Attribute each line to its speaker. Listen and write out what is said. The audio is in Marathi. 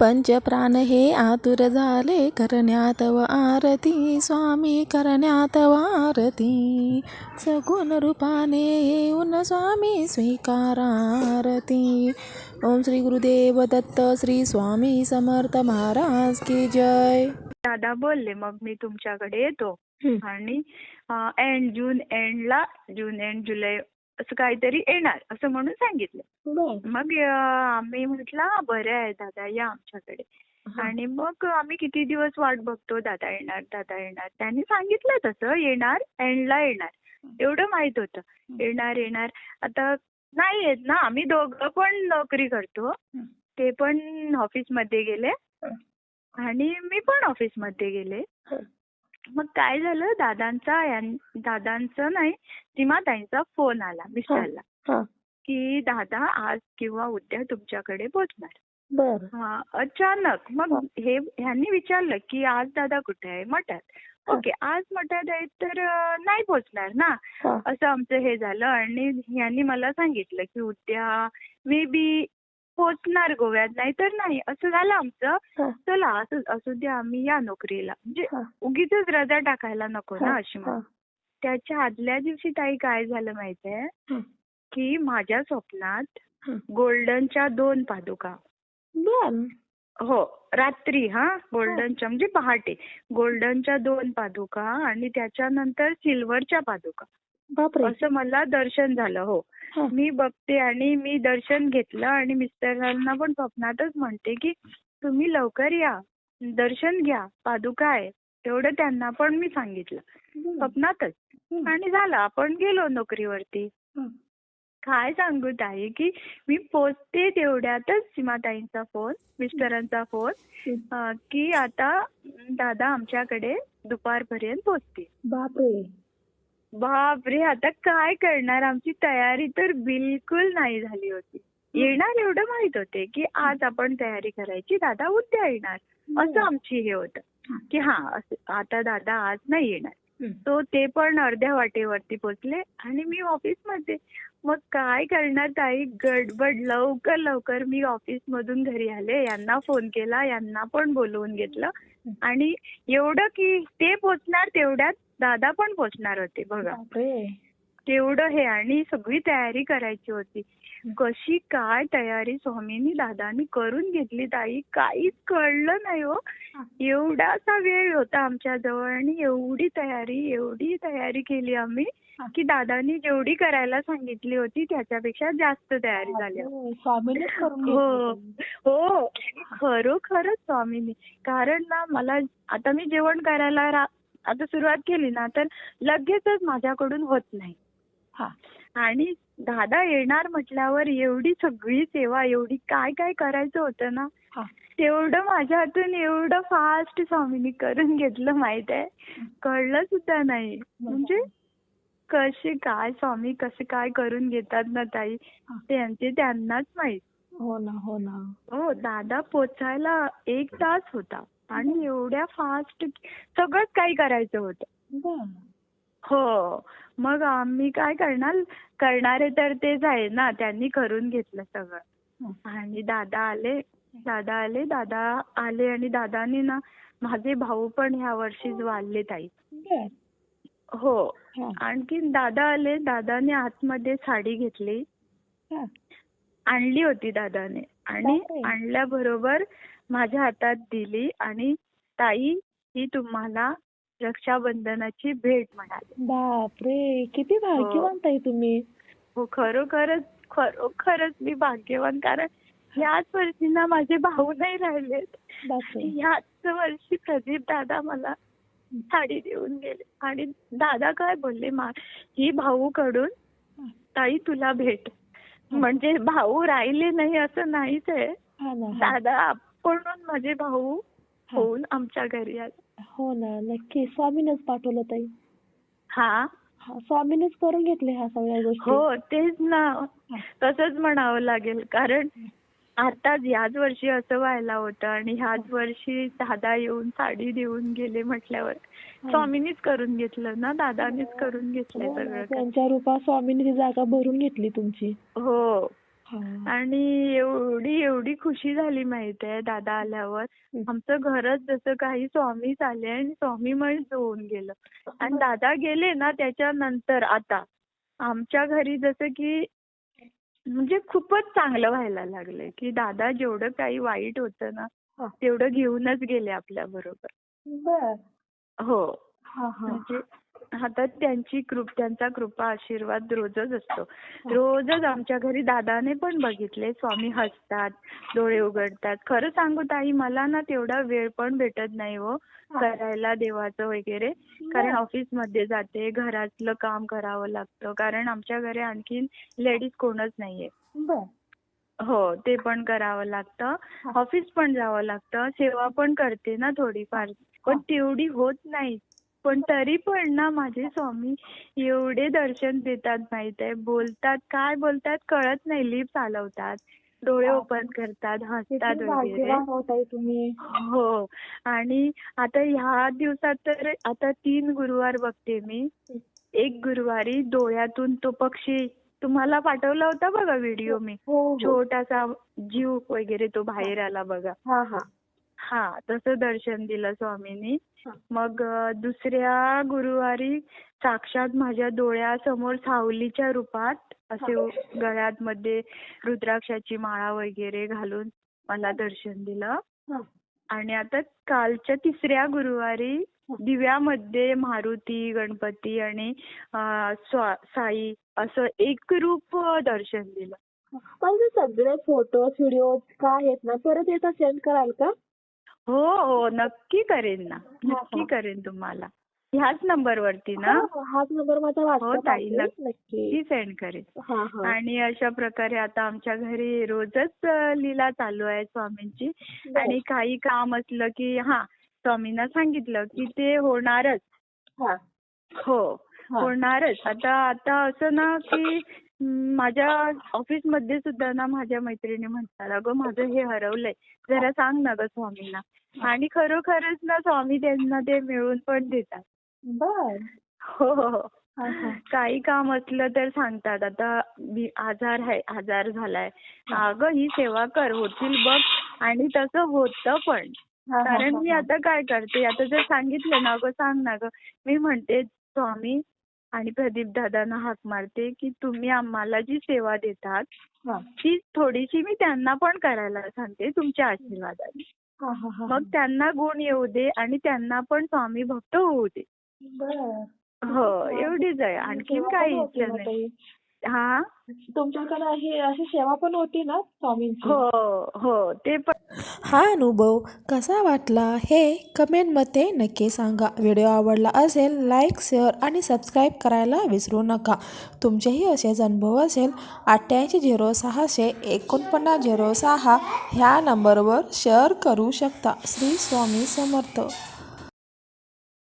Speaker 1: पंचप्राण हे आतुर झाले करण्यात व आरती. स्वामी करण्यात व आरती. सगुण रूपाने येऊन स्वामी स्वीकारारती. ओम श्री गुरुदेव दत्त श्री स्वामी समर्थ महाराज की जय.
Speaker 2: दादा बोलले मग मी तुमच्याकडे येतो. आणि एंड जून एंडला जून एंड जुलै असं काहीतरी येणार असं म्हणून सांगितलं. मग आम्ही म्हटलं बरं आहे दादा या आमच्याकडे. आणि मग आम्ही किती दिवस वाट बघतो दादा येणार दादा येणार? त्यांनी सांगितलं तसं येणार एंडला येणार. एवढं माहीत होतं. येणार येणार. आता नाही येत ना आम्ही दोघं पण नोकरी करतो. ते पण ऑफिसमध्ये गेले. आणि मी पण ऑफिसमध्ये गेले. मग काय झालं? दादांचा दादांचा नाही सीमाताईंचा फोन आला मिस्टरला की दादा आज किंवा उद्या तुमच्याकडे पोचणार
Speaker 1: बर.
Speaker 2: हा अचानक मग हे. ह्यांनी विचारलं की आज दादा कुठे आहे? मठात. ओके आज मठात आहेत तर नाही पोचणार ना. असं आमचं हे झालं आणि ह्यांनी मला सांगितलं की उद्या मे बी पोचणार गोव्यात नाही तर नाही. असं झालं आमचं. चला असं असू द्या आम्ही या नोकरीला. म्हणजे उगीच रजा टाकायला नको ना अशी म्हणून. त्याच्या आदल्या दिवशी ताई काय झालं माहितीये? की माझ्या स्वप्नात गोल्डनच्या दोन पादुका. हो रात्री हा. गोल्डनच्या म्हणजे पहाटे. गोल्डनच्या दोन पादुका आणि त्याच्यानंतर सिल्वरच्या पादुका. असं मला दर्शन झालं हो. मी बघते आणि मी दर्शन घेतलं आणि मिस्टरांना पण स्वप्नातच म्हणते की तुम्ही लवकर या दर्शन घ्या पादुका आहे एवढं त्यांना पण मी सांगितलं. स्वप्नातच. आणि झालं आपण गेलो नोकरीवरती. काय सांगू ताई की मी पोचते तेवढ्यातच सीमाताईंचा फोन मिस्टरांचा फोन की आता दादा आमच्याकडे दुपारपर्यंत पोचते
Speaker 1: बापरे.
Speaker 2: बापरे आता काय करणार? आमची तयारी तर बिलकुल नाही झाली होती. येणार एवढं माहीत होते की आज आपण तयारी करायची दादा उद्या येणार. असं आमची हे होतं. की हा आता दादा आज नाही येणार. तो ते पण अर्ध्या वाटेवरती पोचले आणि मी ऑफिसमध्ये. मग काय करणार ताई? गडबड लवकर लवकर मी ऑफिस मधून घरी आले. यांना फोन केला यांना पण बोलवून घेतलं. आणि एवढं की ते पोचणार तेवढ्यात दादा पण पोचणार होते बघा. तेवढं हे आणि सगळी तयारी करायची होती. कशी काय तयारी स्वामींनी दादानी करून घेतली ताई? काहीच कळलं नाही हो. एवढासा वेळ होता आमच्या जवळ आणि एवढी तयारी एवढी तयारी केली आम्ही की दादानी जेवढी करायला सांगितली होती त्याच्यापेक्षा जास्त तयारी झाली हो. हो. खरोखरच स्वामींनी. कारण ना मला आता मी जेवण करायला आता सुरुवात केली ना तर लगेचच माझ्याकडून होत नाही.
Speaker 1: हा.
Speaker 2: आणि दादा येणार म्हटल्यावर एवढी सगळी सेवा एवढी काय काय करायचं होतं ना तेवढं माझ्या हातून एवढं फास्ट स्वामींनी करून घेतलं माहीत आहे? कळलं सुद्धा नाही. म्हणजे कसे काय स्वामी कसे काय करून घेतात ना ताई? त्यांचे त्यांनाच माहीत.
Speaker 1: हो ना हो ना.
Speaker 2: हो दादा पोचायला एक तास होता. आणि एवढ्या फास्ट सगळंच काही करायचं होतं. हो. मग आम्ही काय करणार? करणारे तर तेच आहे ना त्यांनी करून घेतलं सगळं. आणि दादा आले दादा आले दादा आले आणि दादानी ना माझे भाऊ पण ह्या वर्षीच वाढले ताई. हो.
Speaker 1: हा.
Speaker 2: आणखी दादा आले दादाने आतमध्ये साडी घेतली.
Speaker 1: हा.
Speaker 2: आणली होती दादाने. आणि
Speaker 1: बापरे.
Speaker 2: आणल्याबरोबर माझ्या हातात दिली आणि ताई ही तुम्हाला रक्षाबंधनाची भेट म्हणाली.
Speaker 1: बापरे किती भाग्यवान ताई तुम्ही.
Speaker 2: हो खरोखरच खरोखरच मी भाग्यवान कारण ह्याच वर्षी ना माझे भाऊ नाही राहिलेत. ह्याच वर्षी प्रदीप दादा मला साडी देऊन गेले. आणि दादा काय बोलले मा ही भाऊ कडून ताई तुला भेट. म्हणजे भाऊ राहिले नाही असं नाहीच आहे.
Speaker 1: हा हा.
Speaker 2: दादा आपण माझे भाऊ होऊन आमच्या घरी आले.
Speaker 1: हो ना नक्की. स्वामीनेच पाठवलं ताई.
Speaker 2: हा?
Speaker 1: हा स्वामीनेच करून घेतले ह्या सगळ्या गोष्टी.
Speaker 2: हो तेच ना. तसंच म्हणावं लागेल. कारण आताच याच वर्षी असं व्हायला होतं आणि ह्याच वर्षी दादा येऊन साडी देऊन गेले म्हटल्यावर. स्वामीनीच करून घेतलं ना? दादानीच करून
Speaker 1: हो ना,
Speaker 2: सगळं काही.
Speaker 1: त्यांच्या रूपात स्वामीने ती जागा भरून घेतली तुमची.
Speaker 2: हो
Speaker 1: हा.
Speaker 2: आणि एवढी एवढी खुशी झाली माहितीये दादा आल्यावर. आमचं घरच जसं काही स्वामीच आले आणि स्वामीमयच होऊन गेलं. आणि दादा गेले ना त्याच्यानंतर आता. आमच्या घरी जसं की म्हणजे खूपच चांगलं व्हायला लागलंय की दादा जेवढं काही वाईट होतं ना. तेवढं घेऊनच गेले आपल्या बरोबर.
Speaker 1: बर.
Speaker 2: हो.
Speaker 1: हा हा.
Speaker 2: म्हणजे आता त्यांची कृप त्यांचा कृपा आशीर्वाद रोजच असतो. रोजच आमच्या घरी दादाने पण बघितले. स्वामी हसतात डोळे उघडतात. खरं सांगू ताई मला ना तेवढा वेळ पण भेटत नाही हो करायला देवाचं वगैरे. कारण ऑफिसमध्ये जाते घरातलं काम करावं लागतं. कारण आमच्या घरी आणखीन लेडीज कोणच नाहीये. हो ते पण करावं लागतं. ऑफिस पण जावं लागतं. सेवा पण करते ना थोडीफार. पण तेवढी होत नाही. पण तरी पण ना माझे स्वामी एवढे दर्शन देतात माहीत आहे बोलतात काय बोलतात कळत नाही. लिप चालवतात. डोळे ओपन करतात हसतात वगैरे.
Speaker 1: तुम्ही.
Speaker 2: हो. आणि आता ह्या दिवसात तर आता तीन गुरुवार बघते मी. एक गुरुवारी डोळ्यातून तो पक्षी तुम्हाला पाठवला होता बघा व्हिडिओ मी?
Speaker 1: हो हो.
Speaker 2: छोटासा जीव वगैरे तो बाहेर आला बघा.
Speaker 1: हा
Speaker 2: तसं दर्शन दिलं स्वामींनी. मग दुसऱ्या गुरुवारी साक्षात माझ्या डोळ्यासमोर सावलीच्या रूपात असे गळ्यात मध्ये रुद्राक्षाची माळा वगैरे घालून मला दर्शन दिलं. आणि आता कालच्या तिसऱ्या गुरुवारी दिव्यामध्ये मारुती गणपती आणि साई असं एक रूप अ, दर्शन दिलं.
Speaker 1: माझे सगळे फोटोज व्हिडिओ काय आहेत ना परत एकदा सेंड कराल का?
Speaker 2: हो हो नक्की करेन ना.
Speaker 1: हा,
Speaker 2: नक्की
Speaker 1: हा.
Speaker 2: करेन तुम्हाला. ह्याच नंबरवरती ना?
Speaker 1: हो, हाच नंबर माझा
Speaker 2: हो ताई नक्की
Speaker 1: नक्की.
Speaker 2: सेंड करेन. आणि अशा प्रकारे आता आमच्या घरी रोजच लीला चालू आहे स्वामींची. आणि काही काम असलं की हा स्वामींना सांगितलं की ते होणारच.
Speaker 1: हा.
Speaker 2: होणारच. आता आता असं ना की माझ्या ऑफिसमध्ये सुद्धा ना माझ्या मैत्रिणी म्हणतात अगं माझं हे हरवलंय. जरा सांग ना ग स्वामींना. आणि खरोखरच ना स्वामी त्यांना ते मिळवून पण देतात.
Speaker 1: बर.
Speaker 2: हो हो हो. काही काम असलं तर सांगतात. आता आजार आहे आजार झालाय. अगं ही सेवा कर होतील बघ. आणि तसं होतं पण. कारण मी. आता काय करते? आता जर सांगितलं ना गं सांग ना गं. मी म्हणते स्वामी आणि प्रदीप दादांना हाक मारते की तुम्ही आम्हाला जी सेवा देतात. ती थोडीशी मी त्यांना पण करायला सांगते तुमच्या आशीर्वादाने. मग त्यांना गुण येऊ दे आणि त्यांना पण स्वामी भक्त होऊ दे. हो एवढीच आहे आणखीन काही इच्छा नाही. हा?
Speaker 1: तुमच्याकडे ही अशी सेवा पण होती ना स्वामींची?
Speaker 2: हो हो. ते पण
Speaker 3: हा अनुभव कसा वाटला हे कमेंटमध्ये नक्की सांगा. व्हिडिओ आवडला असेल लाईक शेअर आणि सबस्क्राईब करायला विसरू नका. तुमचेही असेच अनुभव असेल अठ्ठ्याऐंशी झिरो सहाशे एकोणपन्नास झिरो सहा ह्या नंबरवर शेअर करू शकता. श्री स्वामी समर्थ.